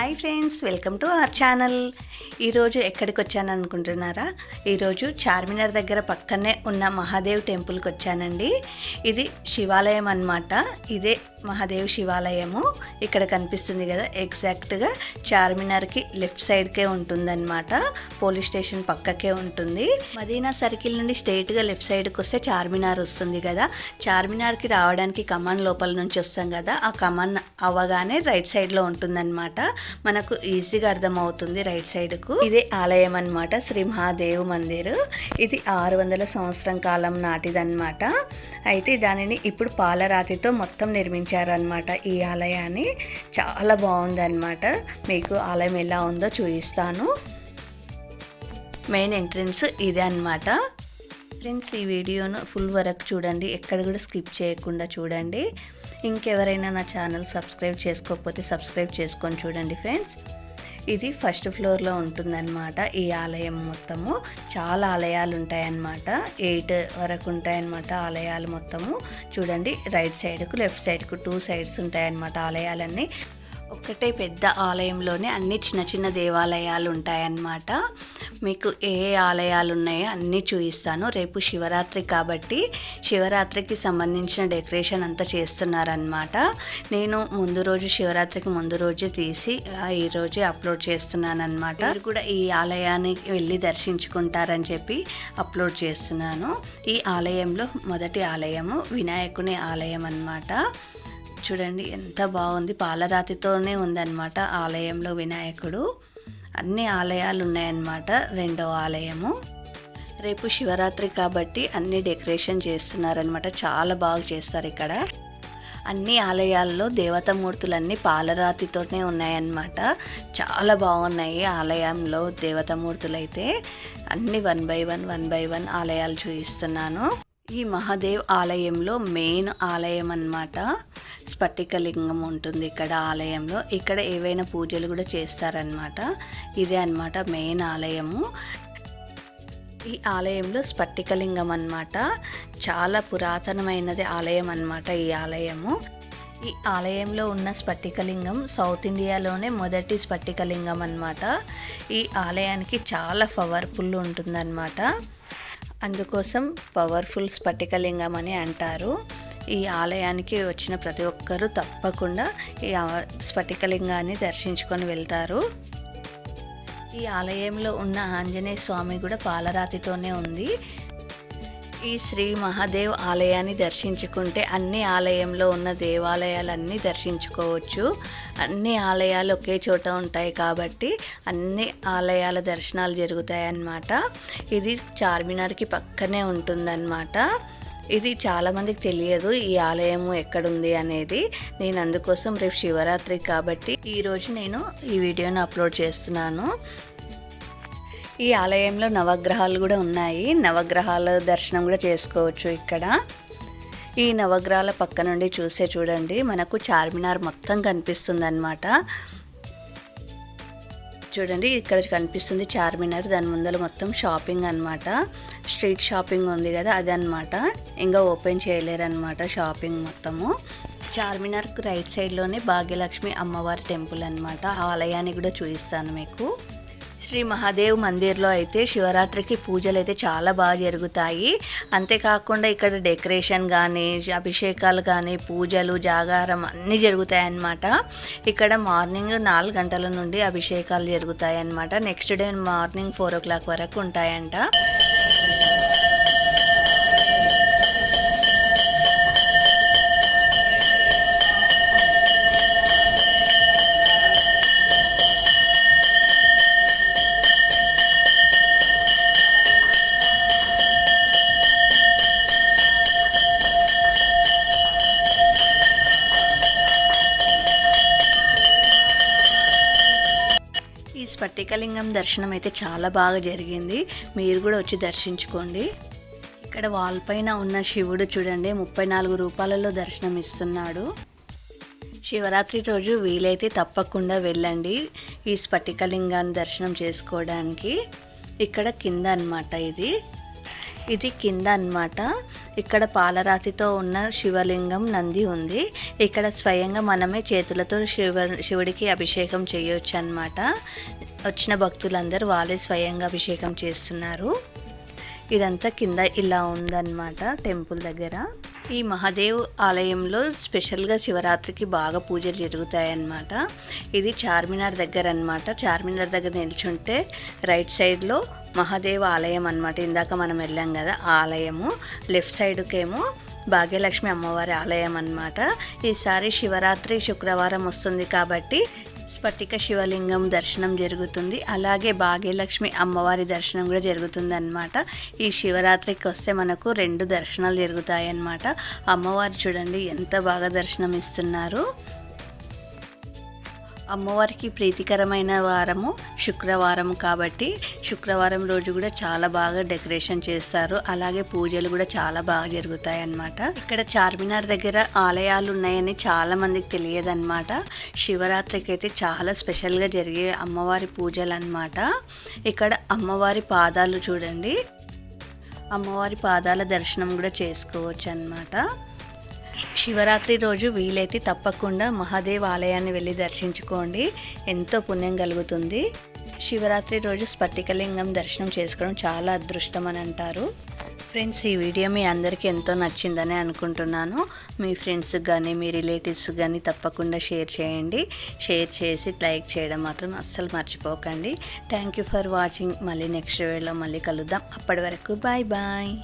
Hi friends welcome to our channel. ఈరోజు ఎక్కడికి వచ్చాను అనుకుంటున్నారా ఈరోజు చార్మినార్ దగ్గర పక్కనే ఉన్న మహాదేవ్ టెంపుల్కి వచ్చానండి ఇది శివాలయం అన్నమాట. ఇదే మహాదేవ్ శివాలయము. ఇక్కడ కనిపిస్తుంది కదా ఎగ్జాక్ట్గా చార్మినార్కి లెఫ్ట్ సైడ్కే ఉంటుందన్నమాట. పోలీస్ స్టేషన్ పక్కకే ఉంటుంది. మదీనా సర్కిల్ నుండి స్ట్రైట్గా లెఫ్ట్ సైడ్కి వస్తే చార్మినార్ వస్తుంది కదా. చార్మినార్కి రావడానికి కమాన్ లోపల నుంచి వస్తాం కదా. ఆ కమాన్ అవ్వగానే రైట్ సైడ్లో ఉంటుందన్నమాట. మనకు ఈజీగా అర్థమవుతుంది రైట్ సైడ్కు. ఇదే ఆలయం అన్నమాట శ్రీ మహాదేవ్ మందిర్. ఇది ఆరు వందల సంవత్సరం కాలం నాటిదన్నమాట. అయితే దానిని ఇప్పుడు పాలరాతితో మొత్తం నిర్మించారనమాట ఈ ఆలయాన్ని. చాలా బాగుందన్నమాట. మీకు ఆలయం ఎలా ఉందో చూపిస్తాను. మెయిన్ ఎంట్రన్స్ ఇదే అన్నమాట. ఫ్రెండ్స్ ఈ వీడియోను ఫుల్ వరకు చూడండి. ఎక్కడ కూడా స్కిప్ చేయకుండా చూడండి. ఇంకెవరైనా నా ఛానల్ సబ్స్క్రైబ్ చేసుకోకపోతే సబ్స్క్రైబ్ చేసుకొని చూడండి ఫ్రెండ్స్. ఇది ఫస్ట్ ఫ్లోర్లో ఉంటుందన్నమాట. ఈ ఆలయం మొత్తము. చాలా ఆలయాలు ఉంటాయన్నమాట. ఎయిట్ వరకు ఉంటాయన్నమాట ఆలయాలు మొత్తము. చూడండి రైట్ సైడ్కు లెఫ్ట్ సైడ్కు టూ సైడ్స్ ఉంటాయన్నమాట ఆలయాలన్నీ. ఒక్కటే పెద్ద ఆలయంలోనే అన్ని చిన్న చిన్న దేవాలయాలు ఉంటాయన్నమాట. మీకు ఏ ఏ ఆలయాలు ఉన్నాయో అన్నీ చూపిస్తాను. రేపు శివరాత్రి కాబట్టి శివరాత్రికి సంబంధించిన డెకరేషన్ అంతా చేస్తున్నారనమాట నేను ముందు రోజు శివరాత్రికి ముందు రోజే తీసి ఈరోజే ఈ రోజే అప్లోడ్ చేస్తున్నాను అనమాట మీరు కూడా ఈ ఆలయానికి వెళ్ళి దర్శించుకుంటారని చెప్పి అప్లోడ్ చేస్తున్నాను. ఈ ఆలయంలో మొదటి ఆలయము వినాయకుని ఆలయం అన్నమాట చూడండి ఎంత బాగుంది. పాలరాతితోనే ఉందన్నమాట ఆలయంలో వినాయకుడు. అన్ని ఆలయాలు ఉన్నాయన్నమాట రెండో ఆలయము. రేపు శివరాత్రి కాబట్టి అన్ని డెకరేషన్ చేస్తున్నారనమాట చాలా బాగా చేస్తారు ఇక్కడ. అన్ని ఆలయాల్లో దేవతామూర్తులన్నీ పాలరాతితోనే ఉన్నాయన్నమాట. చాలా బాగున్నాయి ఆలయంలో దేవతామూర్తులు అయితే అన్ని one by one one by one ఆలయాలు చూపిస్తున్నాను. ఈ మహాదేవ్ ఆలయంలో మెయిన్ ఆలయం అన్నమాట స్ఫటికలింగం ఉంటుంది ఇక్కడ ఆలయంలో. ఇక్కడ ఏవైనా పూజలు కూడా చేస్తారనమాట ఇదే అన్నమాట మెయిన్ ఆలయము. ఈ ఆలయంలో స్ఫటికలింగం అన్నమాట చాలా పురాతనమైనది ఆలయం అన్నమాట ఈ ఆలయము. ఈ ఆలయంలో ఉన్న స్ఫటికలింగం సౌత్ ఇండియాలోనే మొదటి స్ఫటికలింగం అన్నమాట ఈ ఆలయానికి చాలా పవర్ఫుల్ ఉంటుందన్నమాట. అందుకోసం పవర్ఫుల్ స్ఫటికలింగం అని అంటారు. ఈ ఆలయానికి వచ్చిన ప్రతి ఒక్కరూ తప్పకుండా ఈ స్ఫటికలింగాన్ని దర్శించుకొని వెళ్తారు. ఈ ఆలయంలో ఉన్న ఆంజనేయ స్వామి కూడా పాలరాతితోనే ఉంది. ఈ శ్రీ మహాదేవ్ ఆలయాన్ని దర్శించుకుంటే అన్ని ఆలయంలో ఉన్న దేవాలయాలన్నీ దర్శించుకోవచ్చు. అన్ని ఆలయాలు ఒకే చోట ఉంటాయి కాబట్టి అన్ని ఆలయాల దర్శనాలు జరుగుతాయి అన్నమాట ఇది చార్మినార్కి పక్కనే ఉంటుందన్నమాట. ఇది చాలామందికి తెలియదు ఈ ఆలయము ఎక్కడుంది అనేది. నేను అందుకోసం రేపు శివరాత్రి కాబట్టి ఈరోజు నేను ఈ వీడియోను అప్లోడ్ చేస్తున్నాను. ఈ ఆలయంలో నవగ్రహాలు కూడా ఉన్నాయి. నవగ్రహాల దర్శనం కూడా చేసుకోవచ్చు ఇక్కడ. ఈ నవగ్రహాల పక్క నుండి చూసే చూడండి. మనకు చార్మినార్ మొత్తం కనిపిస్తుంది అనమాట చూడండి ఇక్కడ కనిపిస్తుంది చార్మినార్. దాని ముందర మొత్తం షాపింగ్ అన్నమాట. స్ట్రీట్ షాపింగ్ ఉంది కదా అది అనమాట ఇంకా ఓపెన్ చేయలేరనమాట షాపింగ్ మొత్తము. చార్మినార్కు రైట్ సైడ్లోనే భాగ్యలక్ష్మి అమ్మవారి టెంపుల్ అనమాట ఆ ఆలయాన్ని కూడా చూపిస్తాను మీకు. శ్రీ మహాదేవ్ మందిర్లో అయితే శివరాత్రికి పూజలు అయితే చాలా బాగా జరుగుతాయి. అంతేకాకుండా ఇక్కడ డెకరేషన్ కానీ అభిషేకాలు కానీ పూజలు జాగారం అన్నీ జరుగుతాయి అన్నమాట ఇక్కడ మార్నింగ్ నాలుగు గంటల నుండి అభిషేకాలు జరుగుతాయి అన్నమాట next day morning four o'clock వరకు ఉంటాయంట ఈ స్ఫటికలింగం దర్శనం అయితే చాలా బాగా జరిగింది. మీరు కూడా వచ్చి దర్శించుకోండి. ఇక్కడ వాల్ పైన ఉన్న శివుడు చూడండి ముప్పై నాలుగు రూపాయలలో దర్శనం ఇస్తున్నాడు. శివరాత్రి రోజు వీలైతే తప్పకుండా వెళ్ళండి ఈ స్ఫటికలింగాన్ని దర్శనం చేసుకోవడానికి. ఇక్కడ కింద అన్నమాట ఇది. ఇది కింద అన్నమాట. ఇక్కడ పాలరాతితో ఉన్న శివలింగం నంది ఉంది. ఇక్కడ స్వయంగా మనమే చేతులతో శివ శివుడికి అభిషేకం చేయొచ్చు అన్నమాట. వచ్చిన భక్తులందరూ వాళ్ళే స్వయంగా అభిషేకం చేస్తున్నారు. ఇదంతా కింద ఇలా ఉందన్నమాట టెంపుల్ దగ్గర. ఈ మహాదేవ్ ఆలయంలో స్పెషల్గా శివరాత్రికి బాగా పూజలు జరుగుతాయన్నమాట. ఇది చార్మినార్ దగ్గర అన్నమాట. చార్మినార్ దగ్గర నిల్చుంటే రైట్ సైడ్లో మహాదేవ్ ఆలయం అనమాట ఇందాక మనం వెళ్ళాం కదా ఆలయము. లెఫ్ట్ సైడ్కేమో భాగ్యలక్ష్మి అమ్మవారి ఆలయం అనమాట ఈసారి శివరాత్రి శుక్రవారం వస్తుంది కాబట్టి స్ఫటిక శివలింగం దర్శనం జరుగుతుంది. అలాగే భాగ్యలక్ష్మి అమ్మవారి దర్శనం కూడా జరుగుతుంది అనమాట ఈ శివరాత్రికి వస్తే మనకు రెండు దర్శనాలు జరుగుతాయి అన్నమాట అమ్మవారు చూడండి ఎంత బాగా దర్శనం ఇస్తున్నారు అమ్మవారికి ప్రీతికరమైన వారము శుక్రవారం కాబట్టి శుక్రవారం రోజు కూడా చాలా బాగా డెకరేషన్ చేస్తారు. అలాగే పూజలు కూడా చాలా బాగా జరుగుతాయి అన్నమాట. ఇక్కడ చార్మినార్ దగ్గర ఆలయాలు ఉన్నాయని చాలా మందికి తెలియదన్నమాట. శివరాత్రికి అయితే చాలా స్పెషల్గా జరిగే అమ్మవారి పూజలు అన్నమాట. ఇక్కడ అమ్మవారి పాదాలు చూడండి. అమ్మవారి పాదాల దర్శనం కూడా చేసుకోవచ్చు అన్నమాట. శివరాత్రి రోజు వీలైతే తప్పకుండా మహాదేవ్ ఆలయాన్ని వెళ్ళి దర్శించుకోండి. ఎంతో పుణ్యం కలుగుతుంది. శివరాత్రి రోజు స్ఫటికలింగం దర్శనం చేసుకోవడం చాలా అదృష్టం అని అంటారు. ఫ్రెండ్స్ ఈ వీడియో మీ అందరికీ ఎంతో నచ్చిందని అనుకుంటున్నాను. మీ ఫ్రెండ్స్ కానీ మీ రిలేటివ్స్ కానీ తప్పకుండా షేర్ చేయండి. షేర్ చేసి లైక్ చేయడం మాత్రం అస్సలు మర్చిపోకండి. Thank you for watching. మళ్ళీ నెక్స్ట్ వీడియోలో మళ్ళీ కలుద్దాం. అప్పటి వరకు బాయ్ బాయ్